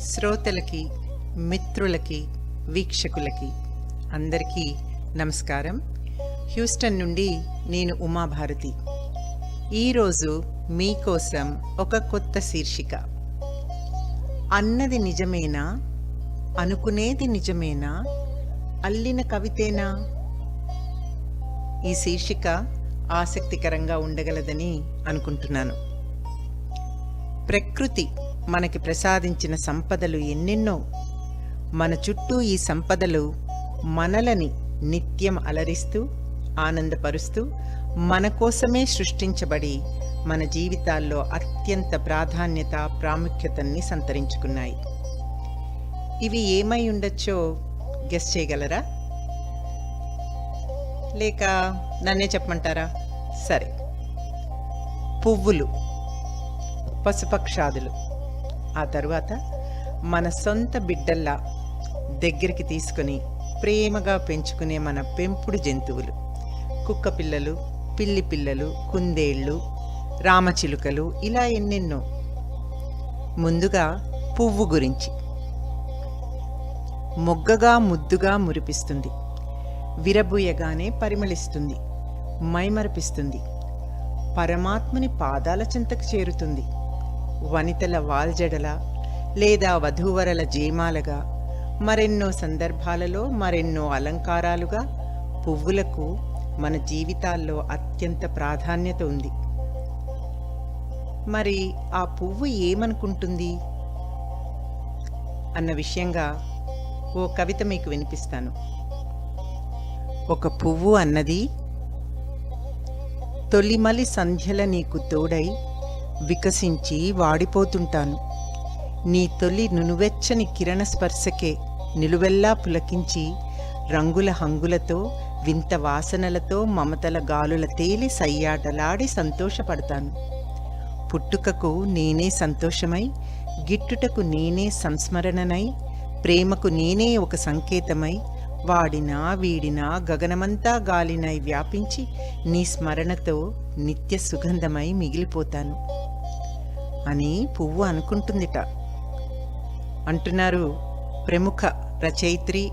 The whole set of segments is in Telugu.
శ్రోతలకి మిత్రులకి వీక్షకులకి అందరికీ నమస్కారం. హ్యూస్టన్ నుండి నేను ఉమాభారతి. ఈరోజు మీకోసం ఒక కొత్త శీర్షిక. అన్నది నిజమేనా? అనుకునేది నిజమేనా? అల్లిన కవితేనా? ఈ శీర్షిక ఆసక్తికరంగా ఉండగలదని అనుకుంటున్నాను. ప్రకృతి మనకి ప్రసాదించిన సంపదలు ఎన్నెన్నో. మన చుట్టూ ఈ సంపదలు మనలని నిత్యం అలరిస్తూ ఆనందపరుస్తూ మన కోసమే సృష్టించబడి మన జీవితాల్లో అత్యంత ప్రాధాన్యత ప్రాముఖ్యతని సంతరించుకున్నాయి. ఇవి ఏమై ఉండొచ్చో గెస్ చేయగలరా? లేక నన్నే చెప్పమంటారా? సరే. పువ్వులు పశుపక్షాదులు. ఆ తరువాత మన సొంత బిడ్డల్లా దగ్గరికి తీసుకొని ప్రేమగా పెంచుకునే మన పెంపుడు జంతువులు. కుక్క పిల్లలు పిల్లి పిల్లలు కుందేళ్ళు రామచిలుకలు ఇలా ఎన్నెన్నో. ముందుగా పువ్వు గురించి. మొగ్గగా ముద్దుగా మురిపిస్తుంది. విరబూయగానే పరిమళిస్తుంది. మైమరపిస్తుంది. పరమాత్ముని పాదాల చింతకు చేరుతుంది. వనితల వాల్జడల లేదా వధూవరల జీమాలగా మరెన్నో సందర్భాలలో మరెన్నో అలంకారాలుగా పువ్వులకు మన జీవితాల్లో అత్యంత ప్రాధాన్యత ఉంది. మరి ఆ పువ్వు ఏమనుకుంటుంది? అన్న విషయంగా ఓ కవిత మీకు వినిపిస్తాను. ఒక పువ్వు అన్నది తొలిమలి సంధ్యల నీకు తోడై వికసించి వాడిపోతుంటాను. నీ తొలి నునువెచ్చని కిరణ స్పర్శకే నిలువెల్లా పులకించి రంగుల హంగులతో వింత వాసనలతో మమతల గాలుల తేలి సయ్యాటలాడి సంతోషపడతాను. పుట్టుకకు నేనే సంతోషమై గిట్టుటకు నేనే సంస్మరణనై ప్రేమకు నేనే ఒక సంకేతమై వాడినా వీడినా గగనమంతా గాలినై వ్యాపించి నీ స్మరణతో నిత్య సుగంధమై మిగిలిపోతాను. అని పువ్వు అనుకుంటుందిట. అంటున్నారు ప్రముఖ రచయిత్రి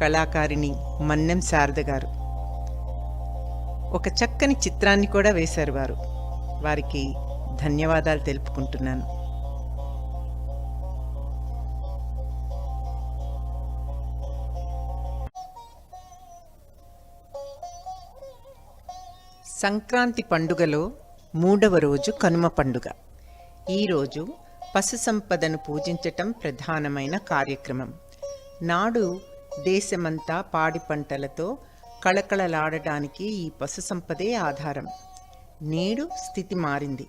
కళాకారిణి మన్నెం శారద గారు. ఒక చక్కని చిత్రాన్ని కూడా వేశారు వారు. వారికి ధన్యవాదాలు తెలుపుకుంటున్నాను. సంక్రాంతి పండుగలో మూడవ రోజు కనుమ పండుగ. ఈరోజు పశు సంపదను పూజించటం ప్రధానమైన కార్యక్రమం. నాడు దేశమంతా పాడి పంటలతో కళకళలాడటానికి ఈ పశు సంపదే ఆధారం. నేడు స్థితి మారింది.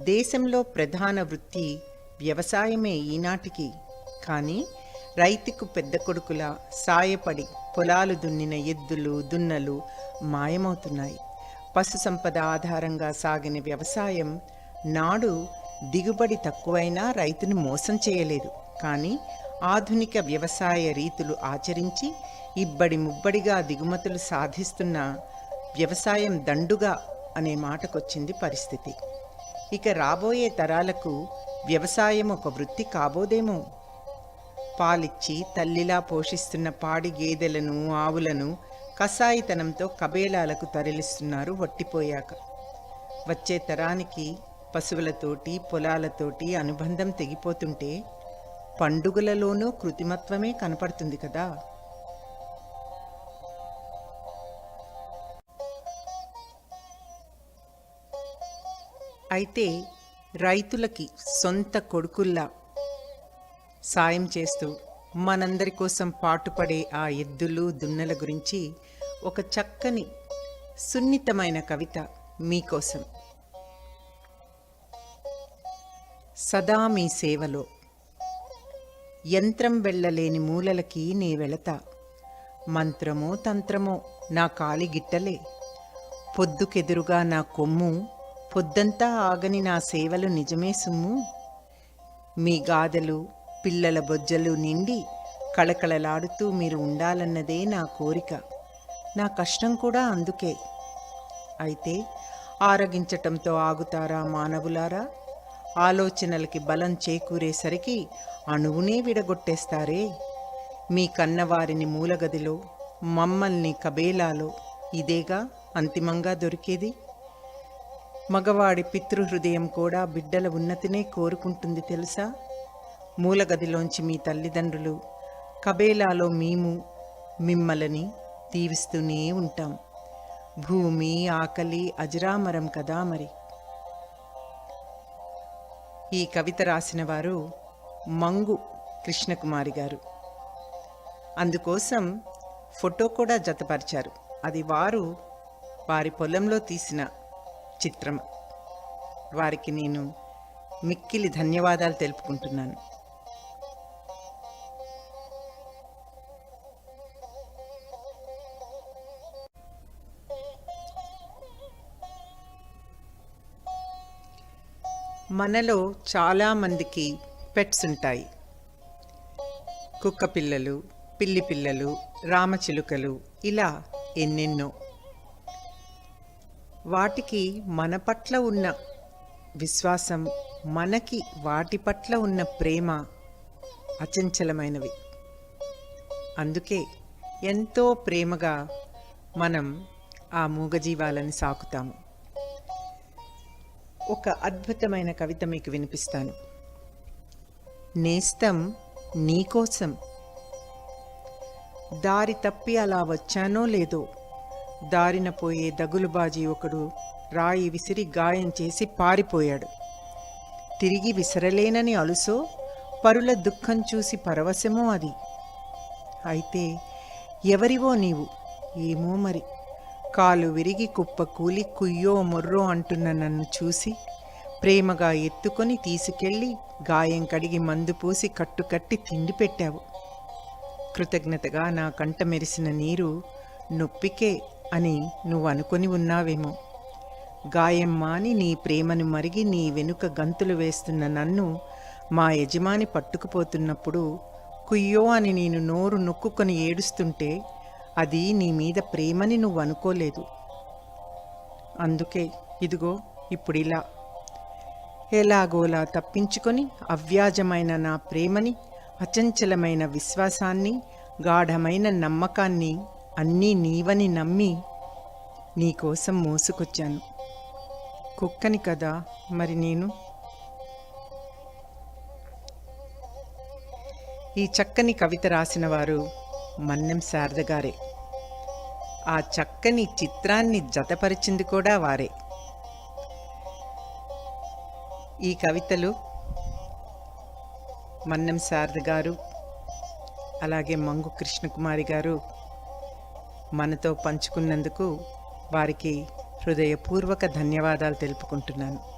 దేశంలో ప్రధాన వృత్తి వ్యవసాయమే ఈనాటికి. కానీ రైతుకు పెద్ద కొడుకుల సాయపడి పొలాలు దున్నిన ఎద్దులు దున్నలు మాయమవుతున్నాయి. పశు సంపద ఆధారంగా సాగిన వ్యవసాయం నాడు దిగుబడి తక్కువైనా రైతును మోసం చేయలేదు. కానీ ఆధునిక వ్యవసాయ రీతులు ఆచరించి ఇబ్బడి ముబ్బడిగా దిగుమతులు సాధిస్తున్న వ్యవసాయం దండుగా అనే మాటకొచ్చింది పరిస్థితి. ఇక రాబోయే తరాలకు వ్యవసాయం ఒక వృత్తి కాబోదేమో? పాలిచ్చి తల్లిలా పోషిస్తున్న పాడి గేదెలను ఆవులను కసాయితనంతో కబేలాలకు తరలిస్తున్నారు వట్టిపోయాక. వచ్చే తరానికి పశువులతోటి పొలాలతోటి అనుబంధం తెగిపోతుంటే పండుగలలోనూ కృతిమత్వమే కనపడుతుంది కదా. అయితే రైతులకి సొంత కొడుకుల్లా సాయం చేస్తూ మనందరి కోసం పాటుపడే ఆ ఎద్దులు దున్నల గురించి ఒక చక్కని సున్నితమైన కవిత మీకోసం. సదా మీ సేవలో. యంత్రం వెళ్ళలేని మూలలకి నే వెళతా. మంత్రమో తంత్రమో నా కాలి గిట్టలే. పొద్దుకెదురుగా నా కొమ్ము పొద్దంతా ఆగని నా సేవలు నిజమే సుమ్ము. మీ గాథలు పిల్లల బొజ్జలు నిండి కళకళలాడుతూ మీరు ఉండాలన్నదే నా కోరిక. నా కష్టం కూడా అందుకే. అయితే ఆరగించటంతో ఆగుతారా మానవులారా? ఆలోచనలకి బలం చేకూరేసరికి అణువునే విడగొట్టేస్తారే. మీ కన్నవారిని మూలగదిలో మమ్మల్ని కబేలాలో ఇదేగా అంతిమంగా దొరికేది? మగవాడి పితృహృదయం కూడా బిడ్డల ఉన్నతినే కోరుకుంటుంది తెలుసా? మూలగదిలోంచి మీ తల్లిదండ్రులు కబేలాలో మేము మిమ్మల్ని దీవిస్తూనే ఉంటాం. భూమి ఆకలి అజరామరం కదా మరి? ఈ కవిత రాసిన వారు మంగు కృష్ణకుమారి గారు. అందుకోసం ఫోటో కూడా జతపరిచారు. అది వారు వారి పొలంలో తీసిన చిత్రం వారికి నేను మిక్కిలి ధన్యవాదాలు తెలుపుకుంటున్నాను. మనలో చాలామందికి పెట్స్ ఉంటాయి. కుక్క పిల్లలు పిల్లి పిల్లలు రామచిలుకలు ఇలా ఎన్నెన్నో. వాటికి మన పట్ల ఉన్న విశ్వాసం మనకి వాటి పట్ల ఉన్న ప్రేమ అచంచలమైనవి. అందుకే ఎంతో ప్రేమగా మనం ఆ మూగజీవాలని సాకుతాము. ఒక అద్భుతమైన కవిత మీకు వినిపిస్తాను. నేస్తం నీకోసం దారి తప్పి అలా వచ్చానో లేదో దారిన పోయే దగులుబాజీ ఒకడు రాయి విసిరి గాయం చేసి పారిపోయాడు. తిరిగి విసరలేనని అలుసో పరుల దుఃఖం చూసి పరవశమో అది. అయితే ఎవరివో నీవు ఏమో మరి? కాలు విరిగి కుప్ప కూలి కుయ్యో మొర్రో అంటున్న నన్ను చూసి ప్రేమగా ఎత్తుకొని తీసుకెళ్ళి గాయం కడిగి మందు పూసి కట్టుకట్టి తిండి పెట్టావు. కృతజ్ఞతగా నా కంట మెరిసిన నీరు నొప్పికే అని నువ్వు అనుకొని ఉన్నావేమో. గాయం మాని నీ ప్రేమను మరిగి నీ వెనుక గంతులు వేస్తున్న నన్ను మా యజమాని పట్టుకుపోతున్నప్పుడు కుయ్యో అని నేను నోరు నొక్కుకొని ఏడుస్తుంటే అది నీ మీద ప్రేమని నువ్వు అనుకోలేదు. అందుకే ఇదిగో ఇప్పుడిలా. ఎలాగోలా తప్పించుకొని అవ్యాజమైన నా ప్రేమని అచంచలమైన విశ్వాసాన్ని గాఢమైన నమ్మకాన్ని అన్నీ నీవని నమ్మి నీకోసం మోసుకొచ్చాను. కుక్కని కదా మరి నేను? ఈ చక్కని కవిత రాసిన వారు మన్నెం శారద గారే. ఆ చక్కని చిత్రాన్ని జతపరిచింది కూడా వారే. ఈ కవితలు మన్నం శారద గారు అలాగే మంగు కృష్ణకుమారి గారు మనతో పంచుకున్నందుకు వారికి హృదయపూర్వక ధన్యవాదాలు తెలుపుకుంటున్నాను.